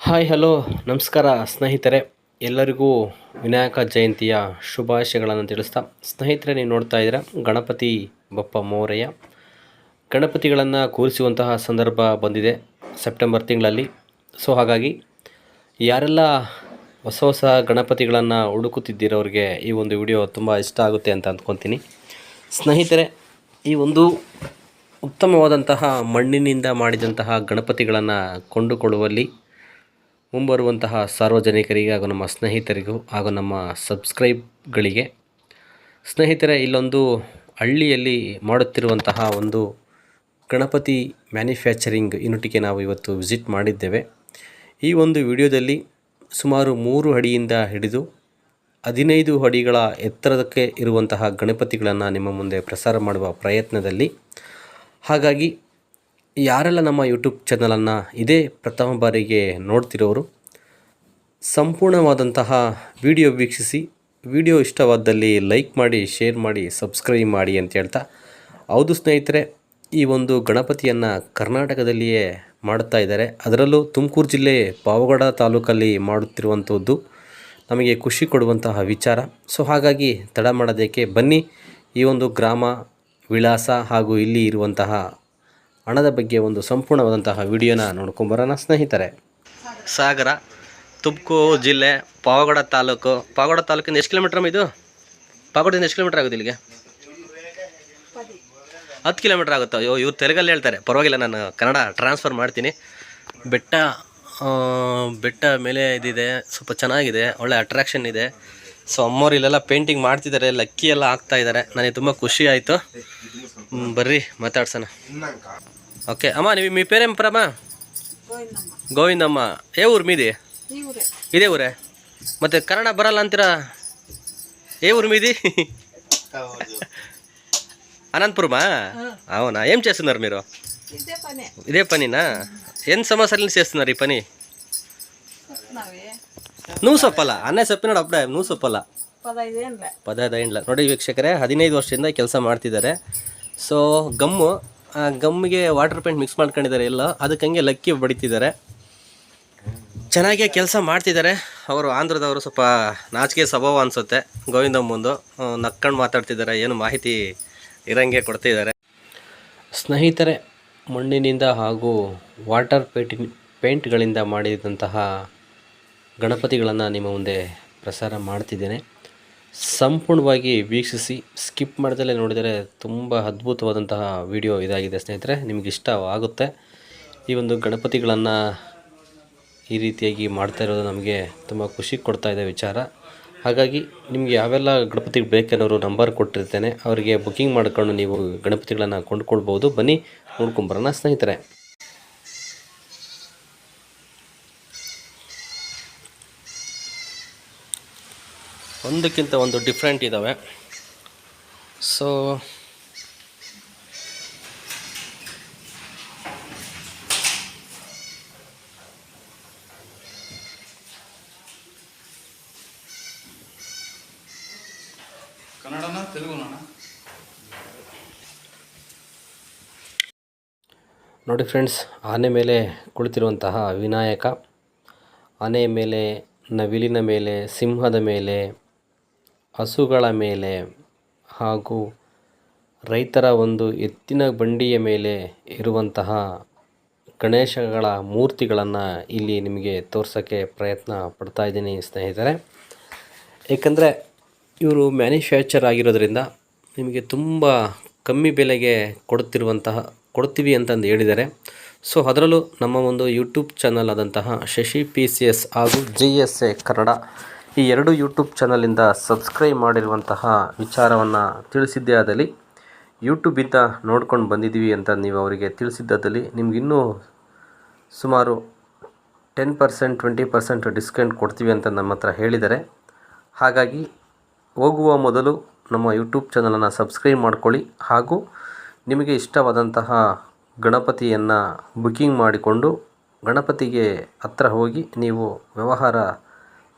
Hi, hello. ನಮಸ್ಕಾರ ಸ್ನೇಹಿತರೆ. ಎಲ್ಲರಿಗೂ ವಿನಾಯಕ ಜಯಂತಿಯ ಶುಭಾಶಯಗಳನ್ನು ತಿಳಿಸ್ತಾ ಸ್ನೇಹಿತರೆ, ನೀವು ನೋಡ್ತಾ ಇದ್ದೀರಾ ಗಣಪತಿ ಬಪ್ಪ ಮೋರೆಯ ಗಣಪತಿಗಳನ್ನು ಕೂರಿಸುವಂತಹ ಸಂದರ್ಭ ಬಂದಿದೆ ಸೆಪ್ಟೆಂಬರ್ ತಿಂಗಳಲ್ಲಿ. ಸೊ, ಹಾಗಾಗಿ ಯಾರೆಲ್ಲ ಹೊಸ ಹೊಸ ಗಣಪತಿಗಳನ್ನು ಹುಡುಕುತ್ತಿದ್ದಿರೋರಿಗೆ ಈ ಒಂದು ವಿಡಿಯೋ ತುಂಬ ಇಷ್ಟ ಆಗುತ್ತೆ ಅಂತ ಅಂದ್ಕೊತೀನಿ. ಸ್ನೇಹಿತರೆ, ಈ ಒಂದು ಉತ್ತಮವಾದಂತಹ ಮಣ್ಣಿನಿಂದ ಮಾಡಿದಂತಹ ಗಣಪತಿಗಳನ್ನು ಕೊಂಡುಕೊಳ್ಳುವಲ್ಲಿ ಮುಂಬರುವಂತಹ ಸಾರ್ವಜನಿಕರಿಗೆ ಹಾಗೂ ನಮ್ಮ ಸ್ನೇಹಿತರಿಗೂ ಹಾಗೂ ನಮ್ಮ ಸಬ್ಸ್ಕ್ರೈಬ್ಗಳಿಗೆ. ಸ್ನೇಹಿತರೆ, ಇಲ್ಲೊಂದು ಹಳ್ಳಿಯಲ್ಲಿ ಮಾಡುತ್ತಿರುವಂತಹ ಒಂದು ಗಣಪತಿ ಮ್ಯಾನುಫ್ಯಾಕ್ಚರಿಂಗ್ ಯೂನಿಟಿಗೆ ನಾವು ಇವತ್ತು ವಿಸಿಟ್ ಮಾಡಿದ್ದೇವೆ. ಈ ಒಂದು ವಿಡಿಯೋದಲ್ಲಿ ಸುಮಾರು ಮೂರು ಅಡಿಯಿಂದ ಹಿಡಿದು ಹದಿನೈದು ಅಡಿಗಳ ಎತ್ತರಕ್ಕೆ ಇರುವಂತಹ ಗಣಪತಿಗಳನ್ನು ನಿಮ್ಮ ಮುಂದೆ ಪ್ರಸಾರ ಮಾಡುವ ಪ್ರಯತ್ನದಲ್ಲಿ. ಹಾಗಾಗಿ ಯಾರೆಲ್ಲ ನಮ್ಮ ಯೂಟ್ಯೂಬ್ ಚಾನಲನ್ನು ಇದೇ ಪ್ರಥಮ ಬಾರಿಗೆ ನೋಡ್ತಿರೋರು, ಸಂಪೂರ್ಣವಾದಂತಹ ವಿಡಿಯೋ ವೀಕ್ಷಿಸಿ ವಿಡಿಯೋ ಇಷ್ಟವಾದಲ್ಲಿ ಲೈಕ್ ಮಾಡಿ ಶೇರ್ ಮಾಡಿ ಸಬ್ಸ್ಕ್ರೈಬ್ ಮಾಡಿ ಅಂತ ಹೇಳ್ತಾ, ಹೌದು ಸ್ನೇಹಿತರೆ, ಈ ಒಂದು ಗಣಪತಿಯನ್ನು ಕರ್ನಾಟಕದಲ್ಲಿಯೇ ಮಾಡುತ್ತಾ ಇದ್ದಾರೆ. ಅದರಲ್ಲೂ ತುಮಕೂರು ಜಿಲ್ಲೆ ಪಾವಗಡ ತಾಲೂಕಲ್ಲಿ ಮಾಡುತ್ತಿರುವಂಥದ್ದು ನಮಗೆ ಖುಷಿ ಕೊಡುವಂತಹ ವಿಚಾರ. ಸೊ ಹಾಗಾಗಿ ತಡ ಮಾಡೋದಕ್ಕೆ ಬನ್ನಿ, ಈ ಒಂದು ಗ್ರಾಮ, ವಿಳಾಸ ಹಾಗೂ ಇಲ್ಲಿ ಇರುವಂತಹ ಹಣದ ಬಗ್ಗೆ ಒಂದು ಸಂಪೂರ್ಣವಾದಂತಹ ವಿಡಿಯೋನ ನೋಡ್ಕೊಂಬರೋಣ, ಸ್ನೇಹಿತರೆ. ಸಾಗರ ತುಮಕೂರು ಜಿಲ್ಲೆ, ಪಾವಗಡ ತಾಲೂಕು. ಪಾವಗಡ ತಾಲೂಕಿಂದ ಎಷ್ಟು ಕಿಲೋಮೀಟ್ರ್ ಇದು? ಪಾವಗಡದಿಂದ ಎಷ್ಟು ಕಿಲೋಮೀಟ್ರ್ ಆಗುತ್ತೆ ಇಲ್ಲಿಗೆ? ಹತ್ತು ಕಿಲೋಮೀಟ್ರ್ ಆಗುತ್ತೆ? ಅಯ್ಯೋ, ಇವ್ರು ತೆಲುಗಲ್ಲಿ ಹೇಳ್ತಾರೆ. ಪರವಾಗಿಲ್ಲ, ನಾನು ಕನ್ನಡ ಟ್ರಾನ್ಸ್ಫರ್ ಮಾಡ್ತೀನಿ. ಬೆಟ್ಟ ಬೆಟ್ಟ ಮೇಲೆ ಇದಿದೆ. ಸ್ವಲ್ಪ ಚೆನ್ನಾಗಿದೆ, ಒಳ್ಳೆ ಅಟ್ರಾಕ್ಷನ್ ಇದೆ. ಸೊ ಅಮ್ಮವ್ರು ಇಲ್ಲೆಲ್ಲ ಪೇಂಟಿಂಗ್ ಮಾಡ್ತಿದ್ದಾರೆ, ಲಕ್ಕಿ ಎಲ್ಲ ಹಾಕ್ತಾ ಇದ್ದಾರೆ. ನನಗೆ ತುಂಬ ಖುಷಿ ಆಯಿತು. ಬರ್ರಿ, ಮಾತಾಡ್ಸೋಣ. ఓకే అమ్మా నీ మీ పేరేం ప్రమా ಗೋವಿಂದಮ್ಮ ಏ ಊರು ಮೀದಿ ಇದೇ ಊರೇ ಮತ್ತೆ ಕನ್ನಡ ಬರಲ್ಲ ಅಂತೀರಾ ఏ ఊరు మీది అనంతపురమా అవునా ఏం చేస్తున్నారు మీరు ఇదే పనే ఇదే పనినా ఎన్ని సంవత్సరాల నుంచి చేస్తున్నారు ఈ పని చెప్తున్నావి నువ్వు చెప్పాలా అన్నయ్య చెప్పినాడు అప్పుడే నువ్వు చెప్పాలా పదహైదు ఏండ్ల ಪದಹೈದು ಏನಿಲ್ಲ ನೋಡಿ ವೀಕ್ಷಕರೇ ಹದಿನೈದು ವರ್ಷದಿಂದ ಕೆಲಸ ಮಾಡ್ತಿದ್ದಾರೆ ಸೊ ಗಮ್ಮು ಆ ಗಮ್ಮಿಗೆ ವಾಟರ್ ಪೇಂಟ್ ಮಿಕ್ಸ್ ಮಾಡ್ಕೊಂಡಿದ್ದಾರೆ ಎಲ್ಲ. ಅದಕ್ಕೆ ಹಂಗೆ ಲಕ್ಕಿ ಬಡಿತಿದ್ದಾರೆ. ಚೆನ್ನಾಗೇ ಕೆಲಸ ಮಾಡ್ತಿದ್ದಾರೆ. ಅವರು ಆಂಧ್ರದವರು ಸ್ವಲ್ಪ ನಾಚಿಕೆ ಸ್ವಭಾವ ಅನಿಸುತ್ತೆ. ಗೋವಿಂದಮ್ಮಂದು ನಕ್ಕೊಂಡು ಮಾತಾಡ್ತಿದ್ದಾರೆ. ಏನು ಮಾಹಿತಿ ಇರಂಗೆ ಕೊಡ್ತಿದ್ದಾರೆ. ಸ್ನೇಹಿತರೆ, ಮಣ್ಣಿನಿಂದ ಹಾಗೂ ವಾಟರ್ ಪೇಂಟಿನ ಪೇಂಟ್ಗಳಿಂದ ಮಾಡಿದಂತಹ ಗಣಪತಿಗಳನ್ನು ನಿಮ್ಮ ಮುಂದೆ ಪ್ರಸಾರ ಮಾಡ್ತಿದ್ದೇನೆ. ಸಂಪೂರ್ಣವಾಗಿ ವೀಕ್ಷಿಸಿ ಸ್ಕಿಪ್ ಮಾಡಿದಲ್ಲೇ ನೋಡಿದರೆ ತುಂಬ ಅದ್ಭುತವಾದಂತಹ ವಿಡಿಯೋ ಇದಾಗಿದೆ ಸ್ನೇಹಿತರೆ, ನಿಮ್ಗೆ ಇಷ್ಟ ಆಗುತ್ತೆ ಈ ಒಂದು ಗಣಪತಿಗಳನ್ನು ಈ ರೀತಿಯಾಗಿ ಮಾಡ್ತಾ ಇರೋದು ನಮಗೆ ತುಂಬ ಖುಷಿ ಕೊಡ್ತಾ ಇದೆ ವಿಚಾರ. ಹಾಗಾಗಿ ನಿಮಗೆ ಯಾವೆಲ್ಲ ಗಣಪತಿ ಬೇಕೆನ್ನೋರು ನಂಬರ್ ಕೊಟ್ಟಿರ್ತೇನೆ, ಅವರಿಗೆ ಬುಕ್ಕಿಂಗ್ ಮಾಡ್ಕೊಂಡು ನೀವು ಗಣಪತಿಗಳನ್ನು ಕೊಂಡ್ಕೊಳ್ಬೋದು. ಬನ್ನಿ ನೋಡ್ಕೊಂಬರೋಣ ಸ್ನೇಹಿತರೆ. ಒಂದಕ್ಕಿಂತ ಒಂದು ಡಿಫ್ರೆಂಟ್ ಇದ್ದಾವೆ ಸೊ ಕನ್ನಡನ ತೆಲುಗುನ? ನೋಡಿ ಫ್ರೆಂಡ್ಸ್ ಆನೆ ಮೇಲೆ ಕುಳಿತಿರುವಂತಹ ವಿನಾಯಕ ಆನೆಯ ಮೇಲೆ ನವಿಲಿನ ಮೇಲೆ ಸಿಂಹದ ಮೇಲೆ ಹಸುಗಳ ಮೇಲೆ ಹಾಗೂ ರೈತರ ಒಂದು ಎತ್ತಿನ ಬಂಡಿಯ ಮೇಲೆ ಇರುವಂತಹ ಗಣೇಶಗಳ ಮೂರ್ತಿಗಳನ್ನು ಇಲ್ಲಿ ನಿಮಗೆ ತೋರ್ಸೋಕ್ಕೆ ಪ್ರಯತ್ನ ಪಡ್ತಾ ಇದ್ದೀನಿ ಸ್ನೇಹಿತರೆ. ಏಕೆಂದರೆ ಇವರು ಮ್ಯಾನುಫ್ಯಾಕ್ಚರ್ ಆಗಿರೋದ್ರಿಂದ ನಿಮಗೆ ತುಂಬ ಕಮ್ಮಿ ಬೆಲೆಗೆ ಕೊಡುತ್ತಿರುವಂತಹ, ಕೊಡ್ತೀವಿ ಅಂತಂದು ಹೇಳಿದ್ದಾರೆ. ಸೊ ಅದರಲ್ಲೂ ನಮ್ಮ ಒಂದು ಯೂಟ್ಯೂಬ್ ಚಾನಲ್ ಆದಂತಹ ಶಶಿ ಪಿ ಸಿ ಎಸ್ ಹಾಗೂ ಜಿ ಎಸ್ ಎ ಕನ್ನಡ ಈ ಎರಡು ಯೂಟ್ಯೂಬ್ ಚಾನಲಿಂದ ಸಬ್ಸ್ಕ್ರೈಬ್ ಮಾಡಿರುವಂತಹ ವಿಚಾರವನ್ನು ತಿಳಿಸಿದ್ದೇ ಆದಲ್ಲಿ ಯೂಟ್ಯೂಬಿಂದ ನೋಡ್ಕೊಂಡು ಬಂದಿದ್ದೀವಿ ಅಂತ ನೀವು ಅವರಿಗೆ ತಿಳಿಸಿದ್ದಾದಲ್ಲಿ ನಿಮಗಿನ್ನೂ ಸುಮಾರು ten percent, twenty percent discount ಕೊಡ್ತೀವಿ ಅಂತ ನಮ್ಮ ಹತ್ರ ಹೇಳಿದ್ದಾರೆ. ಹಾಗಾಗಿ ಹೋಗುವ ಮೊದಲು ನಮ್ಮ ಯೂಟ್ಯೂಬ್ ಚಾನಲನ್ನು ಸಬ್ಸ್ಕ್ರೈಬ್ ಮಾಡಿಕೊಳ್ಳಿ ಹಾಗೂ ನಿಮಗೆ ಇಷ್ಟವಾದಂತಹ ಗಣಪತಿಯನ್ನು ಬುಕ್ಕಿಂಗ್ ಮಾಡಿಕೊಂಡು ಗಣಪತಿಗೆ ಹತ್ರ ಹೋಗಿ ನೀವು ವ್ಯವಹಾರ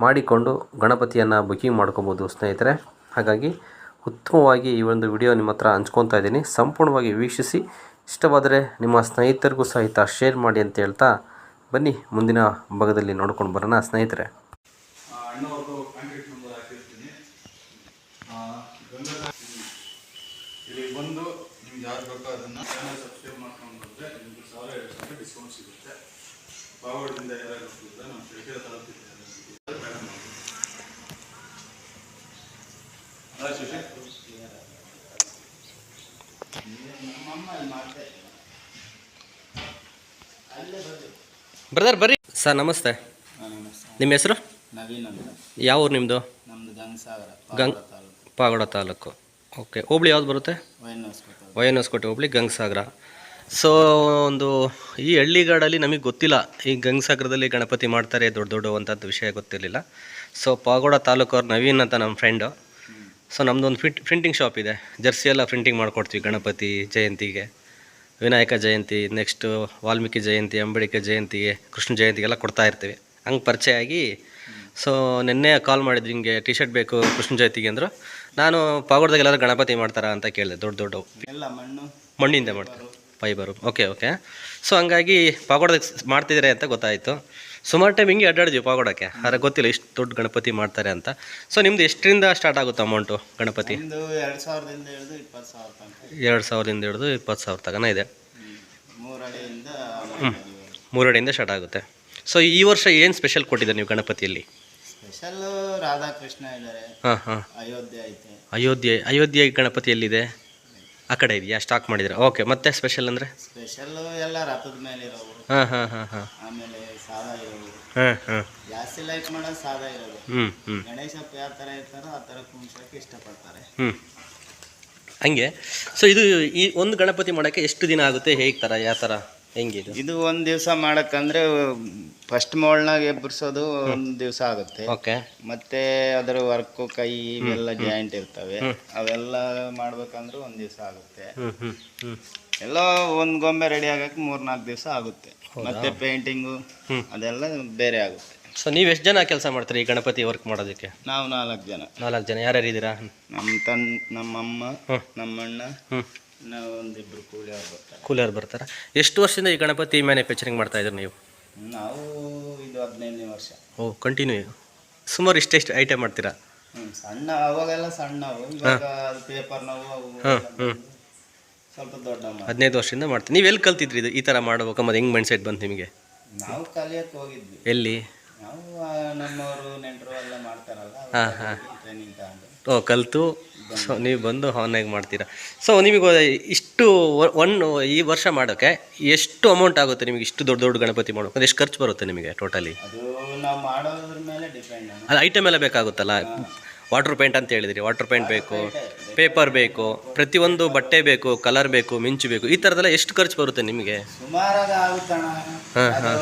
ಮಾಡಿಕೊಂಡು ಗಣಪತಿಯನ್ನು ಬುಕ್ಕಿಂಗ್ ಮಾಡ್ಕೊಬೋದು ಸ್ನೇಹಿತರೆ. ಹಾಗಾಗಿ ಉತ್ತಮವಾಗಿ ಈ ಒಂದು ವಿಡಿಯೋ ನಿಮ್ಮ ಹತ್ರ ಹಂಚ್ಕೊತಾ ಇದ್ದೀನಿ. ಸಂಪೂರ್ಣವಾಗಿ ವೀಕ್ಷಿಸಿ. ಇಷ್ಟವಾದರೆ ನಿಮ್ಮ ಸ್ನೇಹಿತರಿಗೂ ಸಹಿತ ಶೇರ್ ಮಾಡಿ ಅಂತ ಹೇಳ್ತಾ ಬನ್ನಿ. ಮುಂದಿನ ಭಾಗದಲ್ಲಿ ನೋಡ್ಕೊಂಡು ಬರೋಣ ಸ್ನೇಹಿತರೆ. ಅಣ್ಣವ್ರದ್ದು ಕಾಂಟ್ಯಾಕ್ಟ್ ನಂಬರ್ ಹಾಕಿರ್ತೀನಿ. ಇಲ್ಲಿ ಬಂದು ನಿಮ್ಗೆ ಯಾರು ಬೇಕೋ ಅದನ್ನು ಚಾನಲ್ ಸಬ್ಸ್ಕ್ರೈಬ್ ಮಾಡ್ಕೊಂಡು ಬಂದರೆ ನಿಮ್ಗೆ ಸಾವಿರ ಎರಡು ಸಾವಿರ ಡಿಸ್ಕೌಂಟ್ ಸಿಗುತ್ತೆ. ಪಾವಗಡದಿಂದ ಯಾರು ಬರ್ತಿದ್ರೆ ನಮ್ಮ ಶೇಖರ ತಲುಪಿದ್ದಾರೆ ಅಲ್ಲ ಶಶಿ ಬ್ರದರ್ ಬರ್ರಿ. ಸರ್ ನಮಸ್ತೆ. ನಿಮ್ಮ ಹೆಸರು? ನವೀನ್ ಅಂತ. ಯಾವ ಊರು ನಿಮ್ಮದು ಗಂಗಸಾಗರ ಗಂಗ್ ಪಾಗೋಡ ತಾಲೂಕು. ಓಕೆ ಹೋಬಳಿ ಯಾವ್ದು ಬರುತ್ತೆ? ವಯನಸ್ಕೋಟೆ ಹೊಸ್ಕೊತ ವೈ ಎನ್ ಹೊಸ್ಕೋಟೆ ಹೋಬಳಿ ಗಂಗಸಾಗರ. ಸೊ ಒಂದು ಈ ಹಳ್ಳಿಗಾಡಲ್ಲಿ ನಮಗೆ ಗೊತ್ತಿಲ್ಲ. ಈ ಗಂಗಸಾಗರದಲ್ಲಿ ಗಣಪತಿ ಮಾಡ್ತಾರೆ ದೊಡ್ಡ ದೊಡ್ಡ ಅಂಥದ್ದು ವಿಷಯ ಗೊತ್ತಿರಲಿಲ್ಲ. ಸೊ ಪಾಗೋಡ ತಾಲೂಕವ್ರು ನವೀನ್ ಅಂತ ನಮ್ಮ ಫ್ರೆಂಡು ಸೊ ನಮ್ಮದೊಂದು ಫಿಟ್ ಪ್ರಿಂಟಿಂಗ್ ಶಾಪ್ ಇದೆ. ಜರ್ಸಿ ಎಲ್ಲ ಪ್ರಿಂಟಿಂಗ್ ಮಾಡ್ಕೊಡ್ತೀವಿ ಗಣಪತಿ ಜಯಂತಿಗೆ. ವಿನಾಯಕ ಜಯಂತಿ ನೆಕ್ಸ್ಟು ವಾಲ್ಮೀಕಿ ಜಯಂತಿ ಅಂಬೇಡ್ಕರ್ ಜಯಂತಿಗೆ ಕೃಷ್ಣ ಜಯಂತಿಗೆಲ್ಲ ಕೊಡ್ತಾ ಇರ್ತೀವಿ. ಹಂಗೆ ಪರಿಚಯ ಆಗಿ ಸೊ ನಿನ್ನೆ ಕಾಲ್ ಮಾಡಿದ್ರು ಹಿಂಗೆ ಟಿ ಶರ್ಟ್ ಬೇಕು ಕೃಷ್ಣ ಜಯಂತಿಗೆ ಅಂದರು. ನಾನು ಪಾಗೋಡದಾಗ ಎಲ್ಲರೂ ಗಣಪತಿ ಮಾಡ್ತಾರಾ ಅಂತ ಕೇಳಿದೆ ದೊಡ್ಡ ದೊಡ್ಡವು ಎಲ್ಲ ಮಣ್ಣು ಮಣ್ಣಿಂದ ಮಾಡ್ತಾರೆ. ಫೈಬರು ಓಕೆ ಓಕೆ ಸೊ ಹಂಗಾಗಿ ಪಾಗೋಡ್ದಾಗ ಮಾಡ್ತಿದ್ದಾರೆ ಅಂತ ಗೊತ್ತಾಯಿತು. ಸುಮಾರು ಟೈಮ್ ಹಿಂಗೆ ಅಡ್ಡಾಡಿದ್ವಿ ಪಾಗೋಡಕ್ಕೆ. ಆದರೆ ಗೊತ್ತಿಲ್ಲ ಇಷ್ಟು ದೊಡ್ಡ ಗಣಪತಿ ಮಾಡ್ತಾರೆ ಅಂತ. ಸೊ ನಿಮ್ದು ಎಷ್ಟರಿಂದ ಸ್ಟಾರ್ಟ್ ಆಗುತ್ತೆ ಅಮೌಂಟು ಗಣಪತಿ? ಎರಡು ಸಾವಿರದಿಂದ ಹಿಡಿದು ಇಪ್ಪತ್ತು ಸಾವಿರ ತನಕ. ಎರಡು ಸಾವಿರದಿಂದ ಹಿಡಿದು ಇಪ್ಪತ್ತು ಸಾವಿರ ತಗನ ಇದೆ. ಹ್ಞೂ ಮೂರಡಿಯಿಂದ ಸ್ಟಾರ್ಟ್ ಆಗುತ್ತೆ. ಸೊ ಈ ವರ್ಷ ಏನು ಸ್ಪೆಷಲ್ ಕೊಟ್ಟಿದ್ದೆ ನೀವು ಗಣಪತಿಯಲ್ಲಿ? ಸ್ಪೆಷಲ್ ರಾಧಾಕೃಷ್ಣ ಇದ್ದಾರೆ. ಹಾಂ ಹಾಂ. ಅಯೋಧ್ಯೆ ಐತೆ. ಅಯೋಧ್ಯೆ ಅಯೋಧ್ಯೆ ಗಣಪತಿ ಎಲ್ಲಿದೆ ಆ ಕಡೆ ಇದೆಯಾ? ಸ್ಟಾಕ್ ಮಾಡಿದ್ರೆ ಓಕೆ ಮತ್ತೆ ಸ್ಪೆಷಲ್ ಅಂದರೆ? ಸ್ಪೆಷಲ್ ಎಲ್ಲ ರಥದ ಮೇಲೆ ಇರೋವು ಹಾಂ ಹಾಂ ಹಾಂ ಹಾಂ. ಆಮೇಲೆ ಸಾದಾ ಇರೋವು ಹಾಂ ಹಾಂ. ಜಾಸ್ತಿ ಲೈಕ್ ಮಾಡೋದು ಸಾದಾ ಇರೋದು. ಹ್ಞೂ ಹ್ಞೂ ಗಣೇಶಪ್ಪ ಯಾವ ಥರ ಇರ್ತಾರೋ ಆ ಥರ ಕುಂಸಕ್ಕೆ ಇಷ್ಟಪಡ್ತಾರೆ. ಹ್ಞೂ ಹಂಗೆ. ಸೊ ಇದು ಈ ಒಂದು ಗಣಪತಿ ಮಾಡೋಕ್ಕೆ ಎಷ್ಟು ದಿನ ಆಗುತ್ತೆ? ಹೇಗೆ ಥರ ಯಾವ ಥರ ಹೆಂಗಿದು ಇದು? ಒಂದು ದಿವಸ ಮಾಡಕ್ಕಂದ್ರೆ ಫಸ್ಟ್ ಮೋಳ್ನಾಗ ಎಬ್ಬರಿಸೋದು ಒಂದು ದಿವಸ ಆಗುತ್ತೆ. ಓಕೆ. ಮತ್ತೆ ಅದರ ವರ್ಕು ಕೈ ಇವೆಲ್ಲ ಜಾಯಿಂಟ್ ಇರ್ತವೆ. ಅವೆಲ್ಲ ಮಾಡ್ಬೇಕಂದ್ರೆ ಒಂದ್ ದಿವಸ ಆಗುತ್ತೆ. ಎಲ್ಲೋ ಎಲ್ಲ ಒಂದ್ ಗೊಂಬೆ ರೆಡಿ ಆಗಕ್ಕೆ ಮೂರ್ನಾಲ್ಕು ದಿವಸ ಆಗುತ್ತೆ. ಮತ್ತೆ ಪೇಂಟಿಂಗು ಅದೆಲ್ಲ ಬೇರೆ ಆಗುತ್ತೆ. ಸೊ ನೀವು ಎಷ್ಟು ಜನ ಕೆಲಸ ಮಾಡ್ತೀರಿ ಈ ಗಣಪತಿ ವರ್ಕ್ ಮಾಡೋದಕ್ಕೆ? ನಾವು ನಾಲ್ಕು ಜನ. ನಾಲ್ಕು ಜನ. ಯಾರ್ಯಾರು ಇದ್ದೀರಾ? ನಮ್ಮ ತನ್ ನಮ್ಮ ಅಮ್ಮ ನಮ್ಮಣ್ಣ ಅಣ್ಣ ನಾವು ಒಂದಿಬ್ರು ಕೂಲಿಯವ್ರು ಬರ್ತಾರೆ. ಕೂಲರ್ ಬರ್ತಾರೆ? ಎಷ್ಟು ವರ್ಷದಿಂದ ಈ ಗಣಪತಿ ಮ್ಯಾನುಫ್ಯಾಕ್ಚರಿಂಗ್ ಮಾಡ್ತಾ ಇದ್ರಿ ನೀವು? ನಾವು ಇದು ಹದಿನೈದನೇ ವರ್ಷ. ಓ ಕಂಟಿನ್ಯೂ ಸುಮಾರು ಇಷ್ಟೆಷ್ಟು ಐಟಮ್ ಮಾಡ್ತೀರಾ? ಸಣ್ಣ ಅವಾಗೆಲ್ಲ ಸಣ್ಣ ಇವಾಗ ಪೇಪರ್ ನಾವು ಸ್ವಲ್ಪ ದೊಡ್ಡ ಹದಿನೈದು ವರ್ಷದಿಂದ ಮಾಡ್ತೀನಿ. ನೀವು ಎಲ್ಲಿ ಕಲ್ತಿದ್ರಿ ಇದು? ಈ ಥರ ಮಾಡ್ಬೇಕು ಮತ್ತು ಹೆಂಗೆ ಮೈಂಡ್ ಸೆಟ್ ಬಂತು ನಿಮಗೆ? ನಾವು ಕಲಿಯಕ್ಕೆ ಹೋಗಿದ್ವಿ. ಎಲ್ಲಿ? ನಾವು ಆ, ನಮ್ಮವರು ನೆಂಟರು ಎಲ್ಲ ಮಾಡ್ತಾರಲ್ಲ ಹಾಂ ಹಾಂ. ಟ್ರೈನಿಂಗ್ ತಗೊಂಡು. ಓ ಕಲಿತು? ಸೊ ನೀವು ಬಂದು ಆನ್ಲೈನ್ ಮಾಡ್ತೀರಾ? ಸೊ ನಿಮಗೆ ಇಷ್ಟು ವ- ಒನ್ ಈ ವರ್ಷ ಮಾಡೋಕ್ಕೆ ಎಷ್ಟು ಅಮೌಂಟ್ ಆಗುತ್ತೆ ನಿಮಗೆ ಇಷ್ಟು ದೊಡ್ಡ ದೊಡ್ಡ ಗಣಪತಿ ಮಾಡೋಕೆ ಅಂದ್ರೆ ಎಷ್ಟು ಖರ್ಚು ಬರುತ್ತೆ ನಿಮಗೆ ಟೋಟಲಿ ಅದು ನಾವು ಮಾಡೋದ್ರ ಮೇಲೆ ಡಿಪೆಂಡ್ ಅದು ಐಟಮ್ ಎಲ್ಲ ಬೇಕಾಗುತ್ತಲ್ಲ? ವಾಟರ್ ಪೇಂಟ್ ಅಂತ ಹೇಳಿದ್ರಿ. ವಾಟರ್ ಪೇಂಟ್ ಬೇಕು. ಪೇಪರ್ ಬೇಕು ಪ್ರತಿಯೊಂದು ಬಟ್ಟೆ ಬೇಕು ಕಲರ್ ಬೇಕು ಮಿಂಚು ಬೇಕು ಈ ಥರದೆಲ್ಲ ಎಷ್ಟು ಖರ್ಚು ಬರುತ್ತೆ ನಿಮಗೆ? ಆಗುತ್ತಣ ಹಾಂ, ಅದು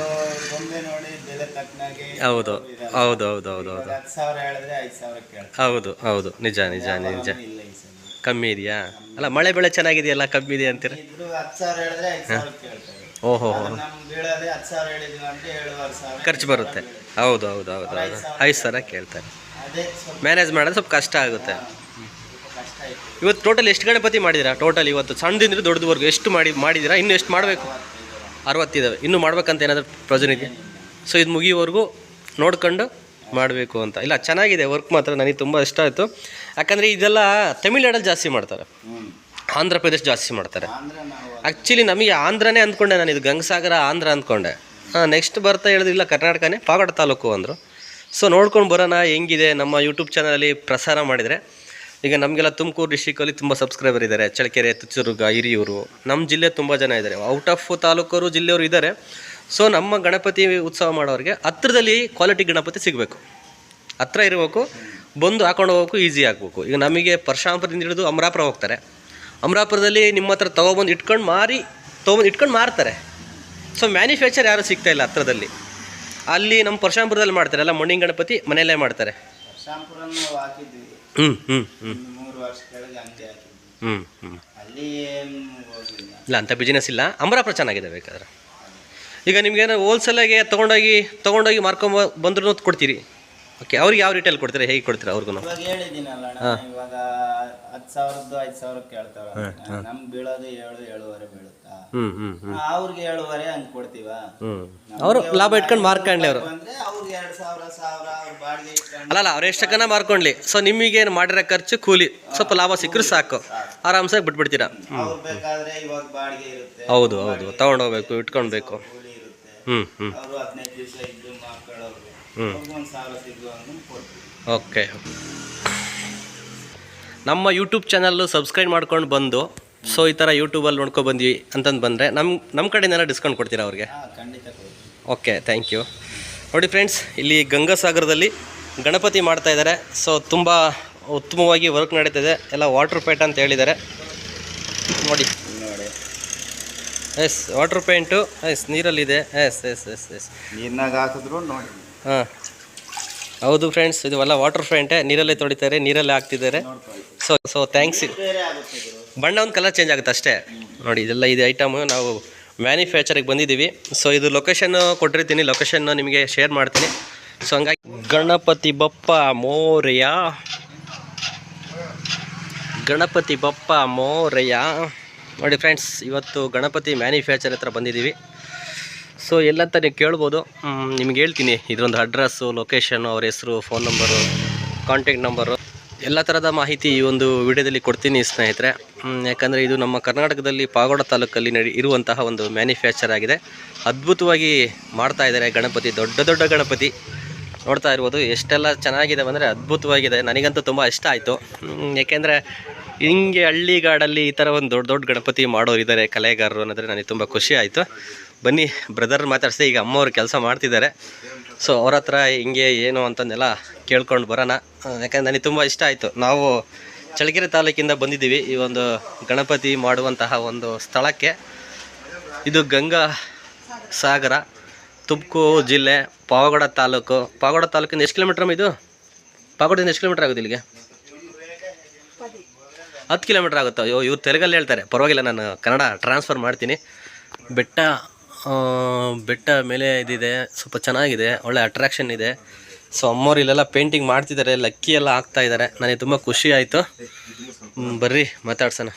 ಗೊಂಬೆ ನೋಡಿ ಬೆಲೆ ತಕ್ಕನಾಗಿ ಹೌದು ಹೌದು ಹೌದು ಹೌದು ಹೌದು. ಹತ್ತು ಸಾವಿರ ಹೇಳಿದ್ರೆ ಐದು ಸಾವಿರ ಕೇಳ್ತಾರೆ. ಹೌದು ಹೌದು. ನಿಜ ನಿಜ ನಿಜ. ಇಲ್ಲ ಈ ಸಲ. ಕಮ್ಮಿ ಇದೆಯಾ? ಅಲ್ಲ ಮಳೆ ಬೆಳೆ ಚೆನ್ನಾಗಿದೆಯಲ್ಲ ಕಮ್ಮಿ ಇದೆ ಅಂತೀರ? ಇದ್ರು ಹತ್ತು ಸಾವಿರ ಹೇಳಿದ್ರೆ ಐದು ಸಾವಿರ ಕೇಳ್ತಾರೆ. ಓಹೋ ಅದು ನಮ್ ಬೀಳೋದೇ ಹತ್ತು ಸಾವಿರ ಹೇಳಿದ್ವಿ ಅಂದ್ರೆ ಏಳುವರೆ ಸಾವಿರ ಖರ್ಚು ಬರುತ್ತೆ. ಹೌದು ಹೌದು ಹೌದು ಹೌದು. ಐದು ಸಾವಿರ ಕೇಳ್ತಾರೆ. ಅದೇ ಸ್ವಲ್ಪ ಮ್ಯಾನೇಜ್ ಮಾಡೋದು ಸ್ವಲ್ಪ ಕಷ್ಟ ಆಗುತ್ತೆ. ಇವತ್ತು ಟೋಟಲ್ ಎಷ್ಟು ಗಣಪತಿ ಮಾಡಿದಿರಾ ಟೋಟಲ್ ಇವತ್ತು ಸಣ್ಣದಿಂದ ದೊಡ್ಡದವರೆಗೂ ಎಷ್ಟು ಮಾಡಿ ಮಾಡಿದಿರಾ ಇನ್ನು ಎಷ್ಟು ಮಾಡಬೇಕು? ಅರವತ್ತಿದ್ದಾವೆ ಇನ್ನೂ ಮಾಡ್ಬೇಕಂತ ಏನಾದರೂ ಪ್ರಯೋಜನ ಇದೆಯಾ? ಸೊ ಇದು ಮುಗಿಯೋವರೆಗೂ ನೋಡ್ಕೊಂಡು ಮಾಡಬೇಕು ಅಂತ. ಇಲ್ಲ, ಚೆನ್ನಾಗಿದೆ ವರ್ಕ್ ಮಾತ್ರ. ನನಗೆ ತುಂಬ ಇಷ್ಟ ಆಯಿತು. ಯಾಕಂದರೆ ಇದೆಲ್ಲ ತಮಿಳ್ನಾಡಲ್ಲಿ ಜಾಸ್ತಿ ಮಾಡ್ತಾರೆ. ಆಂಧ್ರ ಪ್ರದೇಶ ಜಾಸ್ತಿ ಮಾಡ್ತಾರೆ. ಆ್ಯಕ್ಚುಲಿ ನಮಗೆ ಆಂಧ್ರನೇ ಅಂದ್ಕೊಂಡೆ ನಾನು. ಇದು ಗಂಗಸಾಗರ, ಆಂಧ್ರ ಅಂದ್ಕೊಂಡೆ. ನೆಕ್ಸ್ಟ್ ಬರ್ತಾ ಹೇಳಿದ್ರು ಇಲ್ಲ, ಕರ್ನಾಟಕನೇ. ಪಾಗಡ ತಾಲೂಕು ಅಂದರು. ಸೊ ನೋಡ್ಕೊಂಡು ಬರೋಣ ಹೆಂಗಿದೆ. ನಮ್ಮ ಯೂಟ್ಯೂಬ್ ಚಾನಲಲ್ಲಿ ಪ್ರಸಾರ ಮಾಡಿದರೆ. ಈಗ ನಮಗೆಲ್ಲ ತುಮಕೂರು ಡಿಸ್ಟಿಕಲ್ಲಿ ತುಂಬ ಸಬ್ಸ್ಕ್ರೈಬರ್ ಇದ್ದಾರೆ ಚಳ್ಳಕೆರೆ ತುಚ್ಚುರುಗ ಹಿರಿಯೂರು. ನಮ್ಮ ಜಿಲ್ಲೆ ತುಂಬ ಜನ ಇದ್ದಾರೆ ಔಟ್ ಆಫ್ ತಾಲೂಕರು ಜಿಲ್ಲೆಯವರು ಇದ್ದಾರೆ ಸೊ ನಮ್ಮ ಗಣಪತಿ ಉತ್ಸವ ಮಾಡೋರಿಗೆ ಹತ್ರದಲ್ಲಿ ಕ್ವಾಲಿಟಿ ಗಣಪತಿ ಸಿಗಬೇಕು. ಹತ್ರ ಇರಬೇಕು, ಬಂದು ಹಾಕೊಂಡು ಹೋಗಬೇಕು ಈಸಿ ಆಗಬೇಕು. ಈಗ ನಮಗೆ ಪರಶಾಂಪುರದಿಂದ ಹಿಡಿದು ಅಮರಾಪುರ ಹೋಗ್ತಾರೆ. ಅಮರಾಪುರದಲ್ಲಿ ನಿಮ್ಮ ಹತ್ರ ತೊಗೊಬಂದು ಇಟ್ಕೊಂಡು ಮಾರಿ ತೊಗೊಂಡು ಇಟ್ಕೊಂಡು ಮಾರ್ತಾರೆ. ಸೊ ಮ್ಯಾನುಫ್ಯಾಕ್ಚರ್ ಯಾರೂ ಸಿಗ್ತಾ ಇಲ್ಲ ಹತ್ರದಲ್ಲಿ. ಅಲ್ಲಿ ನಮ್ಮ ಪರಶಾಂಪುರದಲ್ಲಿ ಮಾಡ್ತಾರೆ. ಎಲ್ಲ ಮಣ್ಣಿನ ಗಣಪತಿ ಮನೆಯಲ್ಲೇ ಮಾಡ್ತಾರೆ. ಮೂರು ವರ್ಷ ಕೆಳಗೆ ಹಂಗೆ ಹಾಕಿದ್ವಿ ಹ್ಞೂ ಹ್ಞೂ ಅಲ್ಲಿ ಏನು ಹೋಗಿಲ್ಲ. ಇಲ್ಲ ಅಂಥ ಬಿಸ್ನೆಸ್ ಇಲ್ಲ. ಅಮರಾಪುರ ಚೆನ್ನಾಗಿದೆ ಬೇಕಾದ್ರೆ. ಈಗ ನಿಮ್ಗೇನೋ ಹೋಲ್ಸೇಲಾಗೆ ತೊಗೊಂಡೋಗಿ ತೊಗೊಂಡೋಗಿ ಮಾರ್ಕೊಂಬ ಬಂದ್ರೂ ಕೊಡ್ತೀರಿ? ಓಕೆ ಅವ್ರಿಗೆ ಯಾವ ರೀಟೇಲ್ ಕೊಡ್ತೀರಾ ಹೇಗೆ ಕೊಡ್ತೀರಾ ಅವ್ರಿಗೂ ಇವಾಗ ಹೇಳಿದ್ದೀನಲ್ಲ ಅಣ್ಣ ಇವಾಗ ಹತ್ತು ಸಾವಿರದ್ದು ಐದು ಸಾವಿರ ಕೇಳ್ತಾವ ನಮ್ಗೆ ಬೀಳೋದು ಏಳು ಏಳುವರೆ ಬೀಳುತ್ತೆ. ಅವ್ರಿಗೆ ಏಳುವರೆ ಹಂಗ್ ಕೊಡ್ತೀವ? ಹ್ಞೂ ಅವರು ಲಾಭ ಇಟ್ಕೊಂಡು ಮಾರ್ಕೊಂಡ್ಲಿ ಅವರು. ಅಂದ್ರೆ ಅವ್ರಿಗೆ ಎರಡು ಸಾವಿರ ಸಾವಿರ ಅವ್ರ ಬಾಡಿಗೆ ಇಟ್ಕೊಂಡು ಅಲ್ಲಲ್ಲ ಅವ್ರು ಎಷ್ಟಕ್ಕನ ಮಾರ್ಕೊಂಡ್ಲಿ? ಸೊ ನಿಮಗೆ ಮಾಡಿರೋ ಖರ್ಚು ಕೂಲಿ. ಸ್ವಲ್ಪ ಲಾಭ ಸಿಕ್ಕರು ಸಾಕು. ಆರಾಮ್ಸಾಗಿ ಬಿಟ್ಬಿಡ್ತೀರಾ? ಅವ್ರು ಬೇಕಾದ್ರೆ ಇವಾಗ ಬಾಡಿಗೆ ಇರುತ್ತೆ. ಹೌದು ಹೌದು. ತಗೊಂಡೋಗ್ಬೇಕು ಇಟ್ಕೊಳ್ಬೇಕು. ಕೂಲಿ ಇರುತ್ತೆ. ಹ್ಞೂ ಹ್ಞೂ ಅವರು ಹದಿನೈದು ದಿವಸ ಇದ್ದು ಮಕ್ಕಳವ್ರಿಗೆ ಹ್ಮ್. ಅವ್ರಿಗೆ ಒಂದು ಸಾವಿರ ಸಿಗುವ ಕೊಡ್ತೀವಿ. ಓಕೆ. ನಮ್ಮ ಯೂಟ್ಯೂಬ್ ಚಾನಲ್ಲು ಸಬ್ಸ್ಕ್ರೈಬ್ ಮಾಡ್ಕೊಂಡು ಬಂದು ಸೊ ಈ ಥರ ಯೂಟ್ಯೂಬಲ್ಲಿ ನೋಡ್ಕೊ ಬಂದ್ವಿ ಅಂತಂದು ಬಂದರೆ ನಮ್ಮ ನಮ್ಮ ಕಡೆಯಿಂದೆಲ್ಲ ಡಿಸ್ಕೌಂಟ್ ಕೊಡ್ತೀರಾ ಅವ್ರಿಗೆ? ಖಂಡಿತ ಓಕೆ ಥ್ಯಾಂಕ್ ಯು ನೋಡಿ ಫ್ರೆಂಡ್ಸ್ ಇಲ್ಲಿ ಗಂಗಾಸಾಗರದಲ್ಲಿ ಗಣಪತಿ ಮಾಡ್ತಾ ಇದ್ದಾರೆ ಸೊ ತುಂಬ ಉತ್ತಮವಾಗಿ ವರ್ಕ್ ನಡೀತಿದೆ. ಎಲ್ಲ ವಾಟರ್ ಪೇಂಟ್ ಅಂತ ಹೇಳಿದ್ದಾರೆ ನೋಡಿ. ನೋಡಿ. ಎಸ್ ವಾಟರ್ ಪೇಂಟು ಎಸ್ ನೀರಲ್ಲಿದೆ. ಎಸ್ ಎಸ್ ಎಸ್ ಎಸ್ ನೀರಿನಾಗ ಹಾಕಿದ್ರು ನೋಡಿ. ಹಾಂ. ಹೌದು ಫ್ರೆಂಡ್ಸ್ ಇದು ಎಲ್ಲ ವಾಟರ್ ಪೇಂಟೇ ನೀರಲ್ಲೇ ತೊಳಿತಾರೆ ನೀರಲ್ಲೇ ಹಾಕ್ತಿದ್ದಾರೆ. ಸೊ ಸೊ ಥ್ಯಾಂಕ್ಸ್ ಬಣ್ಣ ಒಂದು ಕಲರ್ ಚೇಂಜ್ ಆಗುತ್ತೆ ಅಷ್ಟೇ. ನೋಡಿ, ಇದೆಲ್ಲ ಇದು ಐಟಮು ನಾವು ಮ್ಯಾನುಫ್ಯಾಕ್ಚರಿಗೆ ಬಂದಿದ್ದೀವಿ. ಸೊ ಇದು ಲೊಕೇಶನ್ನು ಕೊಟ್ಟಿರ್ತೀನಿ. ಲೊಕೇಶನ್ನು ನಿಮಗೆ ಶೇರ್ ಮಾಡ್ತೀನಿ. ಸೊ ಹಂಗಾಗಿ ಗಣಪತಿ ಬಪ್ಪ ಮೋರೆಯ. ಗಣಪತಿ ಬಪ್ಪ ಮೋರೆಯ. ನೋಡಿ ಫ್ರೆಂಡ್ಸ್ ಇವತ್ತು ಗಣಪತಿ ಮ್ಯಾನುಫ್ಯಾಕ್ಚರ್ ಹತ್ರ ಬಂದಿದ್ದೀವಿ. ಸೊ ಎಲ್ಲ ಅಂತ ನೀವು ಕೇಳ್ಬೋದು. ನಿಮ್ಗೆ ಹೇಳ್ತೀನಿ. ಇದರೊಂದು ಅಡ್ರೆಸ್ಸು ಲೊಕೇಶನ್ನು ಅವ್ರ ಹೆಸರು ಫೋನ್ ನಂಬರು ಕಾಂಟ್ಯಾಕ್ಟ್ ನಂಬರು ಎಲ್ಲ ಥರದ ಮಾಹಿತಿ ಈ ಒಂದು ವಿಡಿಯೋದಲ್ಲಿ ಕೊಡ್ತೀನಿ ಸ್ನೇಹಿತರೆ. ಯಾಕಂದರೆ ಇದು ನಮ್ಮ ಕರ್ನಾಟಕದಲ್ಲಿ ಪಾಗೋಡ ತಾಲೂಕಲ್ಲಿ ನಡಿ, ಇರುವಂತಹ ಒಂದು ಮ್ಯಾನುಫ್ಯಾಕ್ಚರ್ ಆಗಿದೆ. ಅದ್ಭುತವಾಗಿ ಮಾಡ್ತಾ ಇದ್ದಾರೆ ಗಣಪತಿ, ದೊಡ್ಡ ದೊಡ್ಡ ಗಣಪತಿ. ನೋಡ್ತಾ ಇರ್ಬೋದು ಎಷ್ಟೆಲ್ಲ ಚೆನ್ನಾಗಿದೆ ಅಂದರೆ ಅದ್ಭುತವಾಗಿದೆ. ನನಗಂತೂ ತುಂಬ ಇಷ್ಟ ಆಯಿತು. ಏಕೆಂದರೆ ಹಿಂಗೆ ಹಳ್ಳಿಗಾಡಲ್ಲಿ ಈ ಥರ ಒಂದು ದೊಡ್ಡ ದೊಡ್ಡ ಗಣಪತಿ ಮಾಡೋರು ಇದ್ದಾರೆ ಕಲೆಗಾರರು ಅನ್ನೋದ್ರೆ ನನಗೆ ತುಂಬ ಖುಷಿ ಆಯಿತು. ಬನ್ನಿ ಬ್ರದರ್ ಮಾತಾಡಿಸಿ, ಈಗ ಅಮ್ಮವ್ರು ಕೆಲಸ ಮಾಡ್ತಿದ್ದಾರೆ. ಸೊ ಅವ್ರ ಹತ್ರ ಹಿಂಗೆ ಏನು ಅಂತಂದೆಲ್ಲ ಕೇಳ್ಕೊಂಡು ಬರೋಣ. ಯಾಕಂದ್ರೆ ನನಗೆ ತುಂಬ ಇಷ್ಟ ಆಯಿತು. ನಾವು ಚಳ್ಳಕೆರೆ ತಾಲೂಕಿಂದ ಬಂದಿದ್ದೀವಿ. ಈ ಒಂದು ಗಣಪತಿ ಮಾಡುವಂತಹ ಒಂದು ಸ್ಥಳಕ್ಕೆ. ಇದು ಗಂಗಾ ಸಾಗರ, ತುಮಕೂರು ಜಿಲ್ಲೆ, ಪಾವಗಡ ತಾಲೂಕು. ಪಾವಗಡ ತಾಲೂಕಿಂದ ಎಷ್ಟು ಕಿಲೋಮೀಟ್ರ್ ಇದು? ಪಾವಗಡದಿಂದ ಎಷ್ಟು ಕಿಲೋಮೀಟ್ರ್ ಆಗುತ್ತೆ ಇಲ್ಲಿಗೆ? ಹತ್ತು ಕಿಲೋಮೀಟ್ರ್ ಆಗುತ್ತೆ? ಅಯ್ಯೋ, ಇವ್ರು ತೆಲುಗಲ್ಲಿ ಹೇಳ್ತಾರೆ. ಪರವಾಗಿಲ್ಲ, ನಾನು ಕನ್ನಡ ಟ್ರಾನ್ಸ್ಫರ್ ಮಾಡ್ತೀನಿ. ಬೆಟ್ಟ ಬೆಟ್ಟ ಮೇಲೆ ಇದಿದೆ ಸ್ವಲ್ಪ ಚೆನ್ನಾಗಿದೆ ಒಳ್ಳೆ ಅಟ್ರಾಕ್ಷನ್ ಇದೆ ಸೊ ಅಮ್ಮವ್ರು ಇಲ್ಲೆಲ್ಲ ಪೇಂಟಿಂಗ್ ಮಾಡ್ತಿದ್ದಾರೆ ಲಕ್ಕಿ ಎಲ್ಲ ಹಾಕ್ತಾ ಇದ್ದಾರೆ ನನಗೆ ತುಂಬ ಖುಷಿ ಆಯಿತು ಬರ್ರಿ ಮಾತಾಡ್ಸೋಣ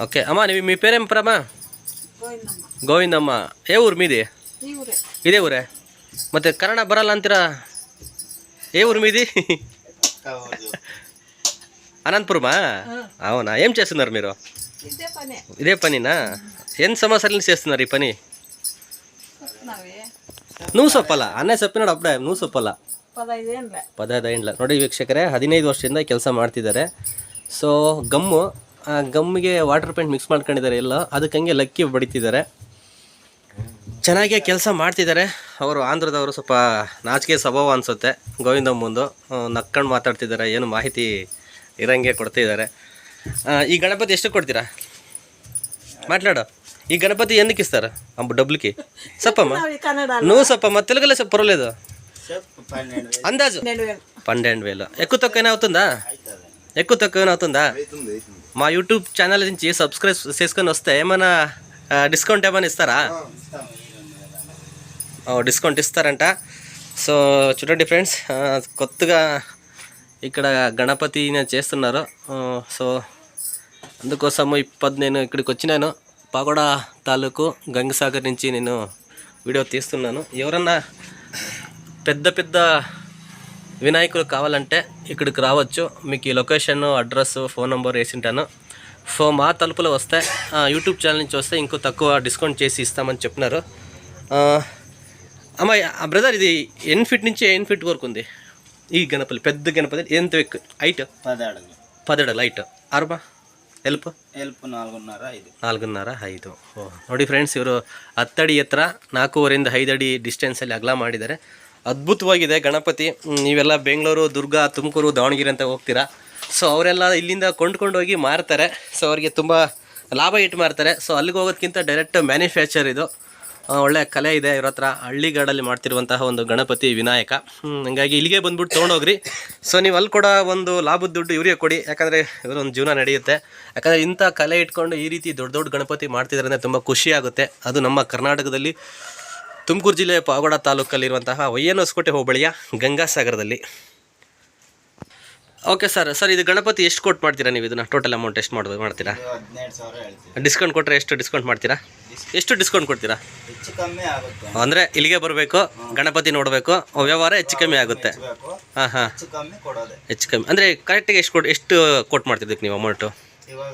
ಓಕೆ ಅಮ್ಮ ನೀವು మీ పేరేం ప్రమ ಗೋವಿಂದಮ್ಮ ಗೋವಿಂದಮ್ಮ ಏ ಊರು మీది ಇವರೇ ಇದೇ ಊರೇ ಮತ್ತೆ ಕನ್ನಡ ಬರಲ್ಲ ಅಂತೀರಾ ఏ ఊరు మీది ಹೌದು అనంతపురమా అవునా ఏం చేస్తున్నారు మీరు ఇదే పనే ఇదే పనినా ఎన్ని సంవత్సరాల నుంచి చేస్తున్నారు ఈ పని వస్తున్నావే నువ్వు చెప్పాలా అన్నయ్య చెప్పినాడు అప్పుడే నువ్వు చెప్పాలా పదహైదేళ్ళ ಪದಹೈದು ಏನ್ಲ ನೋಡಿ ವೀಕ್ಷಕರೇ ಹದಿನೈದು ವರ್ಷದಿಂದ ಕೆಲಸ ಮಾಡ್ತಿದ್ದಾರೆ ಸೊ ಗಮ್ಮು ಆ ಗಮ್ಮಿಗೆ ವಾಟರ್ ಪೇಂಟ್ ಮಿಕ್ಸ್ ಮಾಡ್ಕೊಂಡಿದ್ದಾರೆ ಎಲ್ಲ ಅದಕ್ಕೆ ಹಂಗೆ ಲಕ್ಕಿ ಬಡಿತಿದ್ದಾರೆ ಚೆನ್ನಾಗೇ ಕೆಲಸ ಮಾಡ್ತಿದ್ದಾರೆ ಅವರು ಆಂಧ್ರದವರು ಸ್ವಲ್ಪ ನಾಚಿಕೆ ಸ್ವಭಾವ ಅನಿಸುತ್ತೆ ಗೋವಿಂದ ಮುಂದು ನಕ್ಕೊಂಡು ಮಾತಾಡ್ತಿದ್ದಾರೆ ಏನು ಮಾಹಿತಿ ಇರಂಗೆ ಕೊಡ್ತಿದ್ದಾರೆ ಆ, ఈ గణపతి ಎಷ್ಟು ಕೊಡ್ತೀರಾ? మాట్లాడు ఈ గణపతి ఎందుకు ఇస్తారు అమ్మ డబ్బులకి చెప్పమ్మా నువ్వు చెప్పమ్మా తెలుగులో చెప్ప పర్వాలేదు అందాజు పన్నెండు వేలు ఎక్కువ తక్కువైనా అవుతుందా ఎక్కువ తక్కువైనా అవుతుందా మా యూట్యూబ్ ఛానల్ నుంచి సబ్స్క్రైబ్ చేసుకొని వస్తే ఏమైనా డిస్కౌంట్ ఏమైనా ఇస్తారా డిస్కౌంట్ ఇస్తారంట సో చూడండి ఫ్రెండ్స్ కొత్తగా ఇక్కడ గణపతిని చేస్తున్నారు సో అందుకోసము ఇప్పుడు నేను ఇక్కడికి వచ్చినాను. పాగోడ తాలూకు గంగసాగర్ నుంచి నేను వీడియో తీస్తున్నాను. ఎవరన్నా పెద్ద పెద్ద వినాయకులు కావాలంటే ఇక్కడికి రావచ్చు. మీకు ఈ లొకేషన్ అడ్రస్ ఫోన్ నెంబర్ వేసింటాను. సో మా తలుపులో వస్తే యూట్యూబ్ ఛానల్ నుంచి వస్తే ఇంకో తక్కువ డిస్కౌంట్ చేసి ఇస్తామని చెప్పినారు. ఆ, అమ్మ ఆ బ్రదర్ ఇది ఎన్ ఫీట్ నుంచి ఎన్ ఫీట్ వరకు ఉంది? ఈ గణపతి పెద్ద గణపతి ఎంత ఎక్కువ హైట్ పది అడుగులు. పదిహేడు లైట్ అరబా ಎಲ್ಪ್ ಎಲ್ಪ್ ನಾಲ್ಕುನ್ನರ ಐದು. ನಾಲ್ಕುನ್ನರ ಐದು. ಓ ನೋಡಿ ಫ್ರೆಂಡ್ಸ್ ಇವರು ಹತ್ತಡಿ ಎತ್ತರ ನಾಲ್ಕೂವರೆಯಿಂದ ಐದು ಅಡಿ ಡಿಸ್ಟೆನ್ಸಲ್ಲಿ ಅಗಲ ಮಾಡಿದ್ದಾರೆ. ಅದ್ಭುತವಾಗಿದೆ ಗಣಪತಿ. ನೀವೆಲ್ಲ ಬೆಂಗಳೂರು ದುರ್ಗ ತುಮಕೂರು ದಾವಣಗೆರೆ ಅಂತ ಹೋಗ್ತೀರಾ? ಸೊ ಅವರೆಲ್ಲ ಇಲ್ಲಿಂದ ಕೊಂಡ್ಕೊಂಡು ಹೋಗಿ ಮಾರ್ತಾರೆ. ಸೊ ಅವರಿಗೆ ತುಂಬ ಲಾಭ ಇಟ್ಟು ಮಾರ್ತಾರೆ. ಸೊ ಅಲ್ಲಿಗೆ ಹೋಗೋದಕ್ಕಿಂತ ಡೈರೆಕ್ಟ್ ಮ್ಯಾನುಫ್ಯಾಕ್ಚರ್ ಇದು. ಒಳ್ಳೆ ಕಲೆ ಇದೆ ಇವ್ರ ಹತ್ರ. ಹಳ್ಳಿಗಾಡಲ್ಲಿ ಮಾಡ್ತಿರುವಂತಹ ಒಂದು ಗಣಪತಿ ವಿನಾಯಕ. ಹಂಗಾಗಿ ಇಲ್ಲಿಗೆ ಬಂದ್ಬಿಟ್ಟು ತೊಗೊಂಡೋಗ್ರಿ. ಸೊ ನೀವು ಅಲ್ಲಿ ಕೂಡ ಒಂದು ಲಾಭದ ದುಡ್ಡು ಇವರಿಗೆ ಕೊಡಿ. ಯಾಕಂದರೆ ಇವರೊಂದು ಜೀವನ ನಡೆಯುತ್ತೆ. ಯಾಕಂದರೆ ಇಂಥ ಕಲೆ ಇಟ್ಕೊಂಡು ಈ ರೀತಿ ದೊಡ್ಡ ದೊಡ್ಡ ಗಣಪತಿ ಮಾಡ್ತಿದ್ದಾರೆ ಅಂದರೆ ತುಂಬ ಖುಷಿ ಆಗುತ್ತೆ. ಅದು ನಮ್ಮ ಕರ್ನಾಟಕದಲ್ಲಿ ತುಮಕೂರು ಜಿಲ್ಲೆ ಪಾವಗಡ ತಾಲೂಕಲ್ಲಿರುವಂತಹ ಹೊಯ್ಯನಹೊಸಕೋಟೆ ಹೋಬಳಿಯ ಗಂಗಾಸಾಗರದಲ್ಲಿ. ಓಕೆ ಸರ್ ಸರ್ ಇದು ಗಣಪತಿ ಎಷ್ಟು ಕೊಟ್ಟು ಮಾಡ್ತೀರಾ ನೀವು ಇದನ್ನ? ಟೋಟಲ್ ಅಮೌಂಟ್ ಎಷ್ಟು ಮಾಡ್ಬೋದು ಮಾಡ್ತೀರಾ? ಡಿಸ್ಕೌಂಟ್ ಕೊಟ್ಟರೆ ಎಷ್ಟು ಡಿಸ್ಕೌಂಟ್ ಮಾಡ್ತೀರಾ? ಎಷ್ಟು ಡಿಸ್ಕೌಂಟ್ ಕೊಡ್ತೀರಾ? ಹೆಚ್ಚು ಕಮ್ಮಿ ಆಗುತ್ತೆ. ಅಂದರೆ ಇಲ್ಲಿಗೆ ಬರಬೇಕು ಗಣಪತಿ ನೋಡಬೇಕು ವ್ಯವಹಾರ ಹೆಚ್ಚು ಕಮ್ಮಿ ಆಗುತ್ತೆ. ಹಾಂ ಹಾಂ. ಹೆಚ್ಚು ಕಮ್ಮಿ ಅಂದರೆ ಕರೆಕ್ಟಾಗಿ ಎಷ್ಟು ಕೊಟ್ಟು ಎಷ್ಟು ಕೊಟ್ಟು ಮಾಡ್ತಿದ್ದಕ್ಕೆ ನೀವು ಅಮೌಂಟು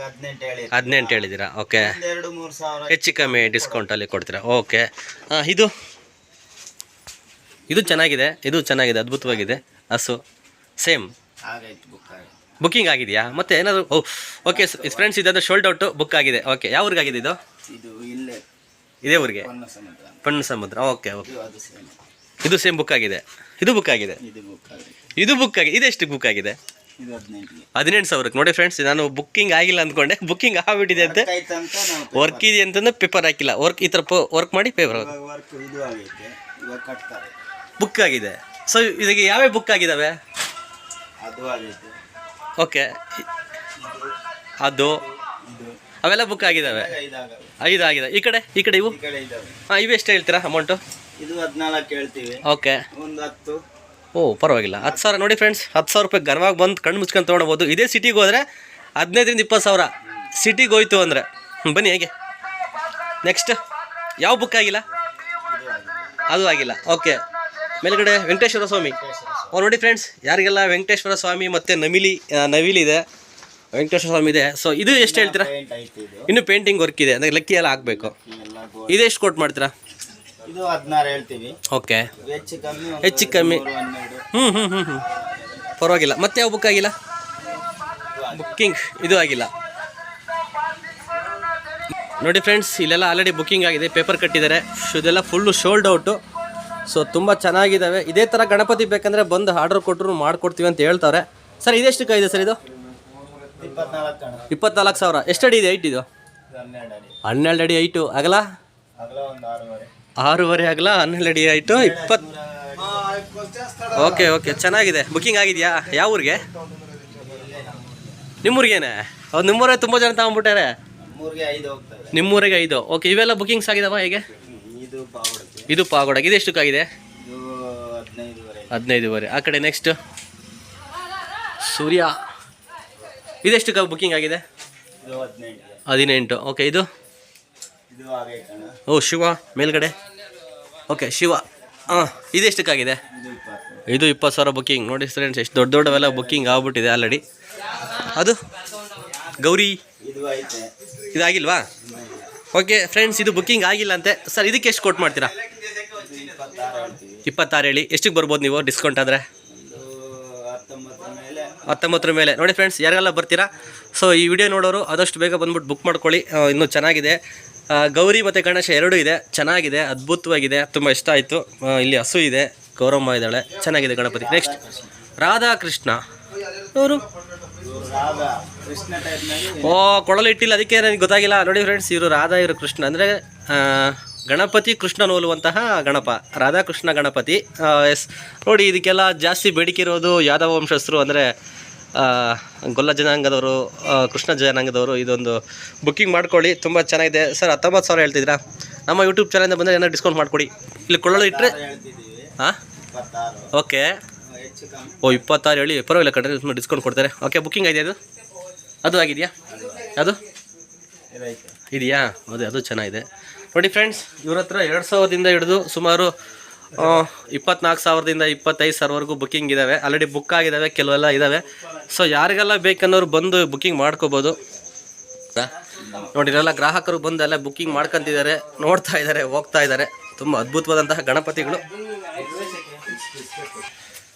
ಹದಿನೆಂಟು ಹೇಳಿ ಹದಿನೆಂಟು ಹೇಳಿದ್ದೀರಾ? ಓಕೆ ಹೆಚ್ಚು ಕಮ್ಮಿ ಡಿಸ್ಕೌಂಟಲ್ಲಿ ಕೊಡ್ತೀರಾ? ಓಕೆ ಹಾಂ ಇದು? ಇದು ಚೆನ್ನಾಗಿದೆ. ಇದು ಚೆನ್ನಾಗಿದೆ ಅದ್ಭುತವಾಗಿದೆ. ಹಸು. ಸೇಮ್ ಆಗೈತೆ ಬುಕ್ ಆಗೈತೆ. ಬುಕ್ಕಿಂಗ್ ಆಗಿದೆಯಾ? ಮತ್ತೆ ಏನಾದರೂ ಓ ಓಕೆ ಫ್ರೆಂಡ್ಸ್ ಇದಾದ್ರೆ ಶೋಲ್ಡ್ ಔಟ್ ಬುಕ್ ಆಗಿದೆ. ಓಕೆ ಯಾವ ಊರಿಗಾಗಿದೆ ಇದು? ಇದು ಇಲ್ಲೇ. ಇದೇ ಊರಿಗೆ? ಪಣ್ಣ ಸಮುದ್ರ ಪಣ್ಣು ಸಮುದ್ರ ಓಕೆ ಓಕೆ ಇದು ಅದು ಸೇಮ್ ಇದು ಸೇಮ್ ಬುಕ್ ಆಗಿದೆ. ಇದು ಬುಕ್ ಆಗಿದೆ? ಇದು ಬುಕ್ ಆಗಿದೆ. ಇದು ಬುಕ್ ಆಗಿದೆ ಇದೆಷ್ಟು ಬುಕ್ ಆಗಿದೆ? ಇದು ಹದಿನೆಂಟಿಗೆ. ಹದಿನೆಂಟು ಸಾವಿರಕ್ಕೆ. ನೋಡಿ ಫ್ರೆಂಡ್ಸ್ ನಾನು ಬುಕ್ಕಿಂಗ್ ಆಗಿಲ್ಲ ಅಂದ್ಕೊಂಡೆ. ಬುಕ್ಕಿಂಗ್ ಆಗ್ಬಿಟ್ಟಿದೆ ಅಂತ ನಾವು ವರ್ಕ್ ಇದೆ ಅಂತಂದ್ರೆ ಪೇಪರ್ ಹಾಕಿಲ್ಲ. ವರ್ಕ್ ಈ ಥರ ವರ್ಕ್ ಮಾಡಿ ಪೇಪರ್ ವರ್ಕ್ ಇದು ಆಗೈತೆ. ಇವಾಗ ಕಟ್ತಾರೆ. ಬುಕ್ ಆಗಿದೆ. ಸೊ ಇದಕ್ಕೆ ಯಾವ್ಯಾವ ಬುಕ್ ಆಗಿದ್ದಾವೆ ಅದು ಆಗೈತೆ ಓಕೆ. ಅದು. ಅವೆಲ್ಲ ಬುಕ್ ಆಗಿದ್ದಾವೆ? ಐದು ಆಗಿದೆ. ಈ ಕಡೆ? ಈ ಕಡೆ ಇವು? ಹಾಂ ಇವು ಎಷ್ಟು ಹೇಳ್ತೀರಾ ಅಮೌಂಟು ಇದು ಹದಿನಾಲ್ಕು ಹೇಳ್ತೀವಿ. ಓಕೆ. ಒಂದು ಹತ್ತು. ಓ ಪರವಾಗಿಲ್ಲ. ಹತ್ತು ಸಾವಿರ ನೋಡಿ ಫ್ರೆಂಡ್ಸ್ ಹತ್ತು ಸಾವಿರ ರೂಪಾಯಿ ಗರ್ವಾಗಿ ಬಂದು ಕಣ್ಣು ಮುಚ್ಕೊಂಡು ತೊಗೊಳ್ಬೋದು ಇದೇ ಸಿಟಿಗೆ ಹೋದರೆ ಹದಿನೈದರಿಂದ ಇಪ್ಪತ್ತು ಸಾವಿರ. ಸಿಟಿಗೆ ಹೋಯ್ತು ಅಂದರೆ. ಬನ್ನಿ ಹೇಗೆ? ನೆಕ್ಸ್ಟ್ ಯಾವ ಬುಕ್ ಆಗಿಲ್ಲ? ಅದು ಆಗಿಲ್ಲ. ಓಕೆ. ಮೇಲ್ಗಡೆ ವೆಂಕಟೇಶ್ವರ ಸ್ವಾಮಿ. ಓ ನೋಡಿ ಫ್ರೆಂಡ್ಸ್ ಯಾರಿಗೆಲ್ಲ ವೆಂಕಟೇಶ್ವರ ಸ್ವಾಮಿ ಮತ್ತು ನವಿಲಿ ನವಿಲಿ ಇದೆ ವೆಂಕಟೇಶ್ವರ ಸ್ವಾಮಿ ಇದೆ. ಸೊ ಇದು ಎಷ್ಟು ಹೇಳ್ತೀರಾ? ಇನ್ನು ಪೇಂಟಿಂಗ್ ವರ್ಕ್ ಇದೆ ಅಂದರೆ ಲಕ್ಕಿ ಎಲ್ಲ ಹಾಕಬೇಕು. ಇದು ಎಷ್ಟು ಕೊಟ್ಟು ಮಾಡ್ತೀರಾ? ಇದು ಹದಿನಾರು ಹೇಳ್ತೀವಿ. ಓಕೆ ಹೆಚ್ಚು ಕಮ್ಮಿ ಹ್ಞೂ ಹ್ಞೂ ಹ್ಞೂ ಹ್ಞೂ ಪರವಾಗಿಲ್ಲ. ಮತ್ತೆ ಯಾವ ಬುಕ್ ಆಗಿಲ್ಲ? ಬುಕ್ಕಿಂಗ್ ಇದು ಆಗಿಲ್ಲ. ನೋಡಿ ಫ್ರೆಂಡ್ಸ್ ಇಲ್ಲೆಲ್ಲ ಆಲ್ರೆಡಿ ಬುಕ್ಕಿಂಗ್ ಆಗಿದೆ ಪೇಪರ್ ಕಟ್ಟಿದ್ದಾರೆ. ಇದೆಲ್ಲ ಫುಲ್ಲು ಶೋಲ್ಡ್ ಔಟು ಸೊ ತುಂಬ ಚೆನ್ನಾಗಿದ್ದಾವೆ ಇದೇ ಥರ ಗಣಪತಿ ಬೇಕಂದರೆ ಬಂದು ಆರ್ಡರ್ ಕೊಟ್ಟರು ಮಾಡಿಕೊಡ್ತೀವಿ ಅಂತ ಹೇಳ್ತಾರೆ. ಸರ್ ಇದೆಷ್ಟಕ್ಕೆ ಇದೆ ಸರ್ ಇದು? ಇಪ್ಪತ್ನಾಲ್ಕು ಸಾವಿರ. ಎಷ್ಟು ಅಡಿ ಇದೆ ಐಟ್ ಇದು? ಹನ್ನೆರಡು ಅಡಿ ಐಟು ಆಗಲ ಆರೂವರೆ ಆಗಲ ಹನ್ನೆರಡು ಅಡಿ ಐಟು ಇಪ್ಪತ್ತು ಓಕೆ ಓಕೆ ಚೆನ್ನಾಗಿದೆ. ಬುಕ್ಕಿಂಗ್ ಆಗಿದೆಯಾ? ಯಾವ ಊರಿಗೆ? ನಿಮ್ಮೂರಿಗೇನೆ? ಅವ್ರು ನಿಮ್ಮೂರೇ ತುಂಬ ಜನ ತಗೊಂಡ್ಬಿಟ್ಟಾರೆ. ನಿಮ್ಮೂರಿಗೆ ಐದು ಓಕೆ ಇವೆಲ್ಲ ಬುಕ್ಕಿಂಗ್ಸ್ ಆಗಿದಾವ ಹೇಗೆ? ಇದು ಪಾವಡಕ್ಕೆ ಇದು ಎಷ್ಟಕ್ಕಾಗಿದೆ? ಹದಿನೈದುವರೆ. ಆ ಕಡೆ ನೆಕ್ಸ್ಟ್ ಸೂರ್ಯ. ಇದೆಷ್ಟಕ್ಕೆ ಬುಕ್ಕಿಂಗ್ ಆಗಿದೆ? ಹದಿನೆಂಟು. ಓಕೆ ಇದು? ಓ ಶಿವ. ಮೇಲ್ಗಡೆ? ಓಕೆ ಶಿವ. ಹಾಂ ಇದೆಷ್ಟಕ್ಕಾಗಿದೆ ಇದು ಇಪ್ಪತ್ತು. ಇದು ಇಪ್ಪತ್ತು ಸಾವಿರ ಬುಕ್ಕಿಂಗ್ ನೋಡಿ ಫ್ರೆಂಡ್ಸ್ ಎಷ್ಟು ದೊಡ್ಡ ದೊಡ್ಡವೆಲ್ಲ ಬುಕ್ಕಿಂಗ್ ಆಗ್ಬಿಟ್ಟಿದೆ ಆಲ್ರೆಡಿ ಅದು? ಗೌರಿ. ಇದಾಗಿಲ್ವಾ? ಓಕೆ ಫ್ರೆಂಡ್ಸ್ ಇದು ಬುಕ್ಕಿಂಗ್ ಆಗಿಲ್ಲ ಅಂತೆ. ಸರ್ ಇದಕ್ಕೆ ಎಷ್ಟು ಕೊಟ್ಟು ಮಾಡ್ತೀರಾ? ಇಪ್ಪತ್ತಾರು ಹೇಳಿ ಎಷ್ಟಕ್ಕೆ ಬರ್ಬೋದು ನೀವು ಡಿಸ್ಕೌಂಟ್ ಆದರೆ? ಹತ್ತೊಂಬತ್ತರ ಮೇಲೆ. ನೋಡಿ ಫ್ರೆಂಡ್ಸ್ ಯಾರೆಲ್ಲ ಬರ್ತೀರಾ? ಸೊ ಈ ವಿಡಿಯೋ ನೋಡೋರು ಆದಷ್ಟು ಬೇಗ ಬಂದ್ಬಿಟ್ಟು ಬುಕ್ ಮಾಡ್ಕೊಳ್ಳಿ. ಇನ್ನೂ ಚೆನ್ನಾಗಿದೆ. ಗೌರಿ ಮತ್ತು ಗಣೇಶ ಎರಡೂ ಇದೆ. ಚೆನ್ನಾಗಿದೆ, ಅದ್ಭುತವಾಗಿದೆ. ತುಂಬ ಇಷ್ಟ ಆಯಿತು. ಇಲ್ಲಿ ಹಸು ಇದೆ. ಗೌರಮ್ಮ ಇದ್ದಾಳೆ. ಚೆನ್ನಾಗಿದೆ ಗಣಪತಿ. ನೆಕ್ಸ್ಟ್ ಅವರು ರಾಗ ಕೃಷ್ಣ ಟೈಪ್ನಾಗೆ ಓ, ಕೊಳಲು ಇಟ್ಟಿಲ್ಲ. ಅದಕ್ಕೆ ನನಗೆ ಗೊತ್ತಾಗಿಲ್ಲ. ನೋಡಿ ಫ್ರೆಂಡ್ಸ್ ಇವರು ರಾಧಾ, ಇವರು ಕೃಷ್ಣ. ಅಂದರೆ ಗಣಪತಿ ಕೃಷ್ಣ ನೋಲುವಂತಹ ಗಣಪ, ರಾಧಾಕೃಷ್ಣ ಗಣಪತಿ. ಎಸ್, ನೋಡಿ, ಇದಕ್ಕೆಲ್ಲ ಜಾಸ್ತಿ ಬೇಡಿಕೆ ಇರೋದು ಯಾದವ ವಂಶಸ್ಥರು ಅಂದರೆ ಗೊಲ್ಲ ಜನಾಂಗದವರು ಕೃಷ್ಣ ಜನಾಂಗದವರು. ಇದೊಂದು ಬುಕ್ಕಿಂಗ್ ಮಾಡ್ಕೊಳ್ಳಿ, ತುಂಬ ಚೆನ್ನಾಗಿದೆ. ಸರ್, ಹತ್ತೊಂಬತ್ತು ಸಾವಿರ ಹೇಳ್ತಿದ್ದೀರಾ? ನಮ್ಮ ಯೂಟ್ಯೂಬ್ ಚಾನಲಿಂದ ಬಂದರೆ ಏನಾದ್ರು ಡಿಸ್ಕೌಂಟ್ ಮಾಡಿಕೊಡಿ. ಇಲ್ಲಿ ಕೊಳ್ಳಲು ಇಟ್ಟರೆ ಹಾಂ? ಓಕೆ. ಓ, ಇಪ್ಪತ್ತಾರು ಹೇಳಿ. ಪರವಾಗಿಲ್ಲ ಕಡೆ ಡಿಸ್ಕೌಂಟ್ ಕೊಡ್ತಾರೆ. ಓಕೆ ಬುಕ್ಕಿಂಗ್ ಆಗಿದೆ ಅದು ಅದು ಆಗಿದೆಯಾ? ಅದು? ಇದೆಯಾ? ಅದೇ, ಅದು ಚೆನ್ನಾಗಿದೆ. ನೋಡಿ ಫ್ರೆಂಡ್ಸ್ ಇವ್ರ ಹತ್ರ ಎರಡು ಸಾವಿರದಿಂದ ಹಿಡಿದು ಸುಮಾರು ಇಪ್ಪತ್ನಾಲ್ಕು ಸಾವಿರದಿಂದ ಇಪ್ಪತ್ತೈದು ಸಾವಿರವರೆಗೂ ಬುಕ್ಕಿಂಗ್ ಇದ್ದಾವೆ ಆಲ್ರೆಡಿ ಬುಕ್ ಆಗಿದ್ದಾವೆ ಕೆಲವೆಲ್ಲ ಇದ್ದಾವೆ ಸೊ ಯಾರಿಗೆಲ್ಲ ಬೇಕನ್ನೋರು ಬಂದು ಬುಕ್ಕಿಂಗ್ ಮಾಡ್ಕೋಬೋದು. ನೋಡಿರೆಲ್ಲ ಗ್ರಾಹಕರು ಬಂದು ಎಲ್ಲ ಬುಕ್ಕಿಂಗ್ ಮಾಡ್ಕೊಂತಿದ್ದಾರೆ ನೋಡ್ತಾ ಇದ್ದಾರೆ ಹೋಗ್ತಾ ಇದ್ದಾರೆ. ತುಂಬ ಅದ್ಭುತವಾದಂತಹ ಗಣಪತಿಗಳು.